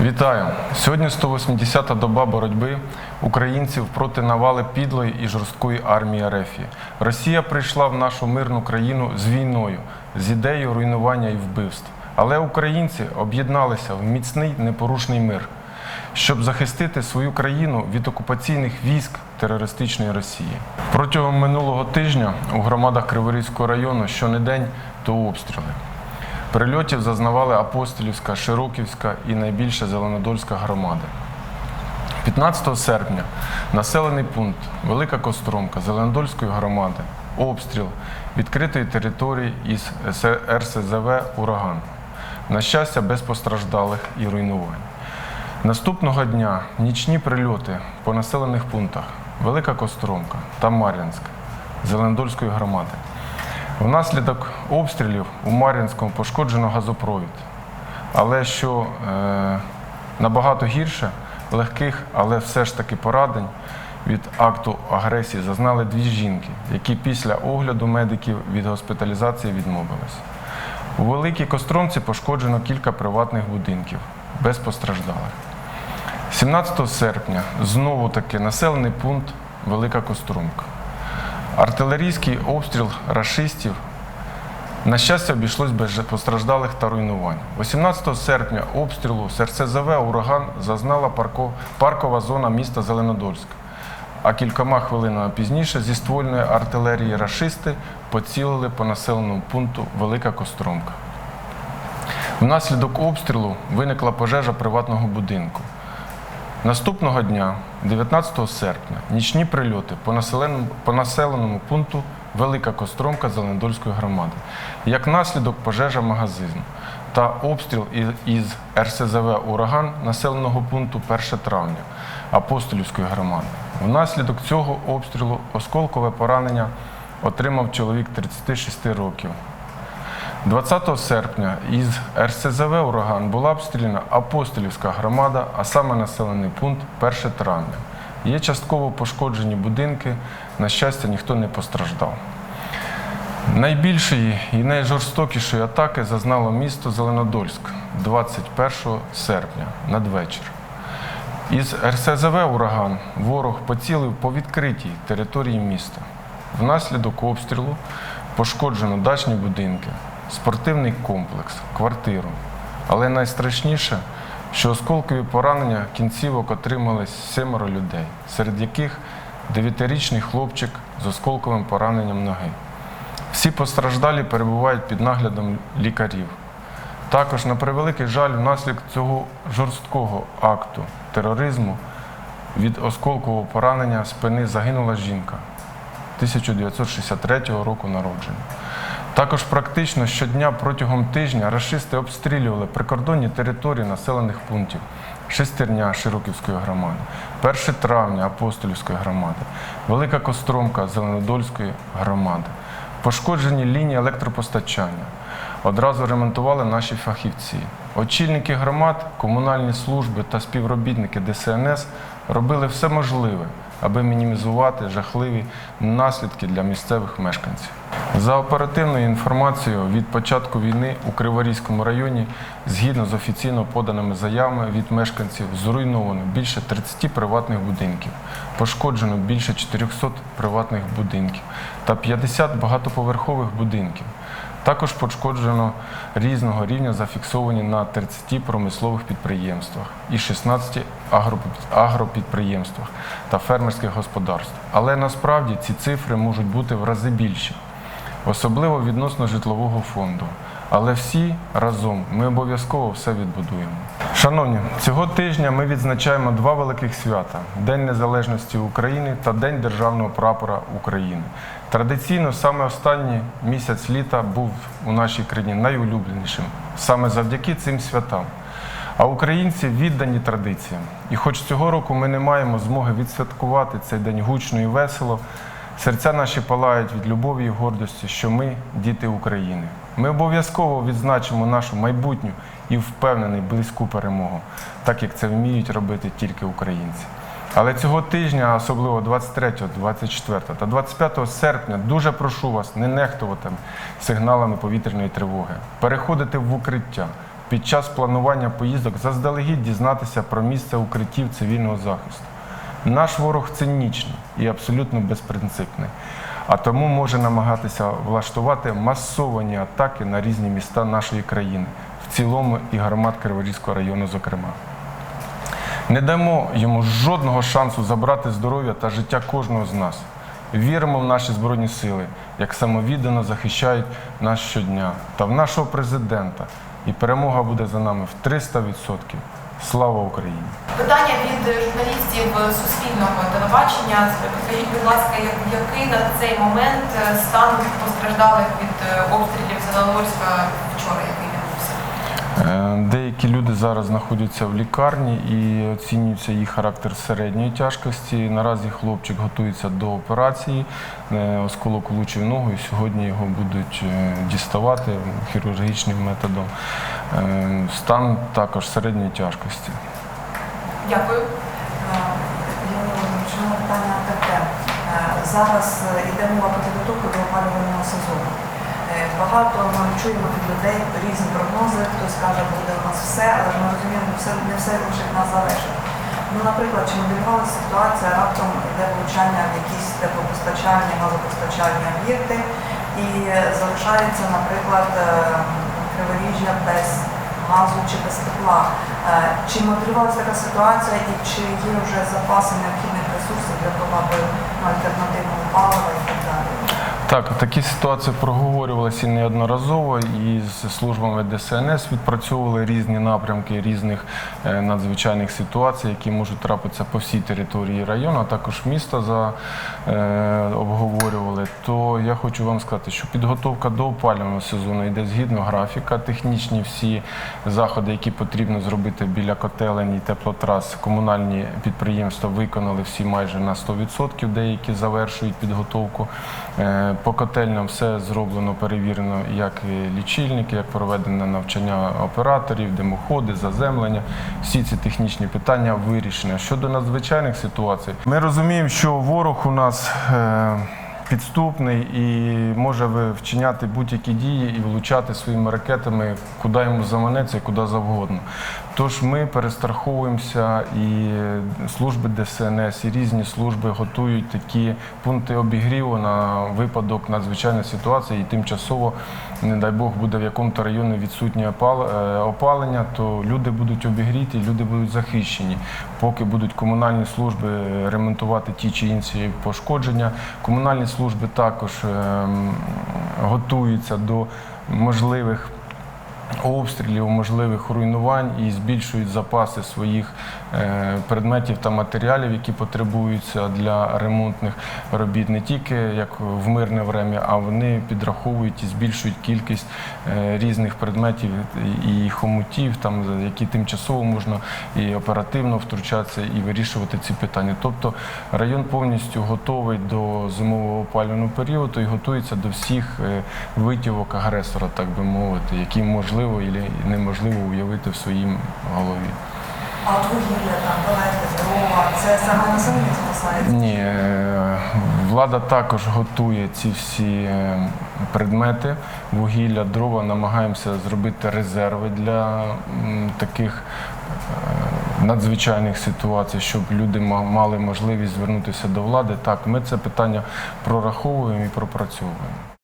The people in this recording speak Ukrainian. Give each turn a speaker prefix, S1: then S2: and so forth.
S1: Вітаю! Сьогодні 180-та доба боротьби українців проти навали підлої і жорсткої армії Рефії. Росія прийшла в нашу мирну країну з війною, з ідеєю руйнування і вбивств. Але українці об'єдналися в міцний непорушний мир, щоб захистити свою країну від окупаційних військ терористичної Росії. Протягом минулого тижня у громадах Криворізького району щонедень то обстріли. Прильотів зазнавали Апостолівська, Широківська і найбільше Зеленодольська громади. 15 серпня населений пункт Велика Костромка Зеленодольської громади, обстріл відкритої території із РСЗВ Ураган. На щастя, без постраждалих і руйнувань. Наступного дня нічні прильоти по населених пунктах Велика Костромка та Мар'янськ Зеленодольської громади. Внаслідок обстрілів у Мар'їнському пошкоджено газопровід. Але що е, набагато гірше, легких, але все ж таки поранень від акту агресії зазнали дві жінки, які після огляду медиків від госпіталізації відмовились. У Великій Костромці пошкоджено кілька приватних будинків без постраждалих. 17 серпня знову таки населений пункт Велика Костромка. Артилерійський обстріл рашистів на щастя, обійшлось без постраждалих та руйнувань. 18 серпня обстрілу з ураган зазнала паркова зона міста Зеленодольськ. А кількома хвилинами пізніше зі ствольної артилерії рашисти поцілили по населеному пункту Велика Костромка. Внаслідок обстрілу виникла пожежа приватного будинку. Наступного дня, 19 серпня, нічні прильоти по населеному, по населеному пункту Велика Костромка Зеленодольської громади. Як наслідок пожежа магазину та обстріл із РСЗВ Ураган населеного пункту 1 травня Апостолівської громади. Внаслідок цього обстрілу осколкове поранення отримав чоловік 36 років. 20 серпня із РСЗВ Ураган була обстріляна Апостолівська громада, а саме населений пункт 1 травня. Є частково пошкоджені будинки, на щастя, ніхто не постраждав. Найбільшої і найжорстокішої атаки зазнало місто Зеленодольськ 21 серпня надвечір. Із РСЗВ Ураган ворог поцілив по відкритій території міста. Внаслідок обстрілу пошкоджено дачні будинки, спортивний комплекс, квартиру. Але найстрашніше, що осколкові поранення кінцівок отримали семеро людей, серед яких дев'ятирічний хлопчик з осколковим пораненням ноги. Всі постраждалі перебувають під наглядом лікарів. Також, на превеликий жаль, внаслідок цього жорсткого акту тероризму від осколкового поранення спини загинула жінка 1963 року народження. Також практично щодня протягом тижня рашисти обстрілювали прикордонні території населених пунктів Шестерня Широківської громади, 1 травня Апостолівської громади, Велика Костромка Зеленодольської громади. Пошкоджені лінії електропостачання. Одразу ремонтували наші фахівці. Очільники громад, комунальні служби та співробітники ДСНС робили все можливе, аби мінімізувати жахливі наслідки для місцевих мешканців. За оперативною інформацією, від початку війни у Криворізькому районі, згідно з офіційно поданими заявами від мешканців, зруйновано більше 30 приватних будинків, пошкоджено більше 400 приватних будинків та 50 багатоповерхових будинків. Також пошкоджено різного рівня зафіксовані на 30 промислових підприємствах і 16 агропідприємствах та фермерських господарств. Але насправді ці цифри можуть бути в рази більші, особливо відносно житлового фонду. Але всі разом ми обов'язково все відбудуємо. Шановні, цього тижня ми відзначаємо два великих свята: День Незалежності України та День Державного прапора України. Традиційно саме останній місяць літа був у нашій країні найулюбленішим саме завдяки цим святам. А українці віддані традиціям. І хоч цього року ми не маємо змоги відсвяткувати цей день гучно і весело, серця наші палають від любові і гордості, що ми діти України. Ми обов'язково відзначимо нашу майбутню і впевнений близьку перемогу, так як це вміють робити тільки українці. Але цього тижня, особливо 23, 24 та 25 серпня, дуже прошу вас не нехтувати сигналами повітряної тривоги, переходити в укриття, під час планування поїздок заздалегідь дізнатися про місце укриттів цивільного захисту. Наш ворог цинічний і абсолютно безпринципний, а тому може намагатися влаштувати масовані атаки на різні міста нашої країни, в цілому і громад Криворізького району, зокрема. Не дамо йому жодного шансу забрати здоров'я та життя кожного з нас. Віримо в наші збройні сили, як самовіддано захищають нас щодня та в нашого президента. І перемога буде за нами в 300%. Слава Україні!
S2: Питання від журналістів Суспільного телебачення. Скажіть, будь ласка, який на цей момент стан постраждалих від обстрілів Зеленогорська вчора,
S1: Деякі люди зараз знаходяться в лікарні і оцінюється їх характер середньої тяжкості. Наразі хлопчик готується до операції, е, осколок влучив ногу, і сьогодні його будуть е, діставати хірургічним методом. Е, Стан також середньої тяжкості.
S2: Дякую.
S3: Чому питання таке? Зараз йде мова підготовку до опалювального сезону. Багато ми чуємо від людей різні прогнози, хтось каже, буде у нас все, але ми розуміємо, все, не все лише від нас залежить. Ну, наприклад, чи моделювалася ситуація, раптом йде влучання в якісь теплопостачальні, газопостачальні об'єкти і залишається, наприклад, е, Криворіжжя без газу чи без тепла. Е, Чи моделювалася така ситуація і чи є вже запаси необхідних ресурсів для того, аби альтернативного палива і так далі?
S1: Так, такі ситуації проговорювалися неодноразово і з службами ДСНС відпрацьовували різні напрямки різних е, надзвичайних ситуацій, які можуть трапитися по всій території району, а також міста за, е, обговорювали. То я хочу вам сказати, що підготовка до опалювального сезону йде згідно графіка. Технічні всі заходи, які потрібно зробити біля котелень і теплотрас, комунальні підприємства виконали всі майже на 100%, деякі завершують підготовку. Е, По котельням все зроблено, перевірено, як лічильники, як проведене навчання операторів, димоходи, заземлення. Всі ці технічні питання вирішені. Щодо надзвичайних ситуацій, ми розуміємо, що ворог у нас. е, Підступний і може вчиняти будь-які дії і влучати своїми ракетами, куди йому заманеться куди завгодно. Тож ми перестраховуємося і служби ДСНС, і різні служби готують такі пункти обігріву на випадок надзвичайної ситуації, і тимчасово, не дай Бог, буде в якому-то районі відсутнє е, опалення, то люди будуть обігріті, люди будуть захищені. Поки будуть комунальні служби ремонтувати ті чи інші пошкодження, комунальні служби також ем, готуються до можливих обстрілів, можливих руйнувань і збільшують запаси своїх е, предметів та матеріалів, які потребуються для ремонтних робіт, не тільки як в мирне время, а вони підраховують і збільшують кількість е, різних предметів і хомутів, там які тимчасово можна і оперативно втручатися і вирішувати ці питання. Тобто район повністю готовий до зимового опалювального періоду і готується до всіх е, витівок агресора, так би мовити, які можливо і неможливо уявити в своїй голові.
S3: А от вугілля, там, палети, дрова, це саме населення спасається?
S1: Ні, е, влада також готує ці всі е, предмети, вугілля, дрова. Намагаємося зробити резерви для таких е, надзвичайних ситуацій, щоб люди мали можливість звернутися до влади. Так, ми це питання прораховуємо і пропрацьовуємо.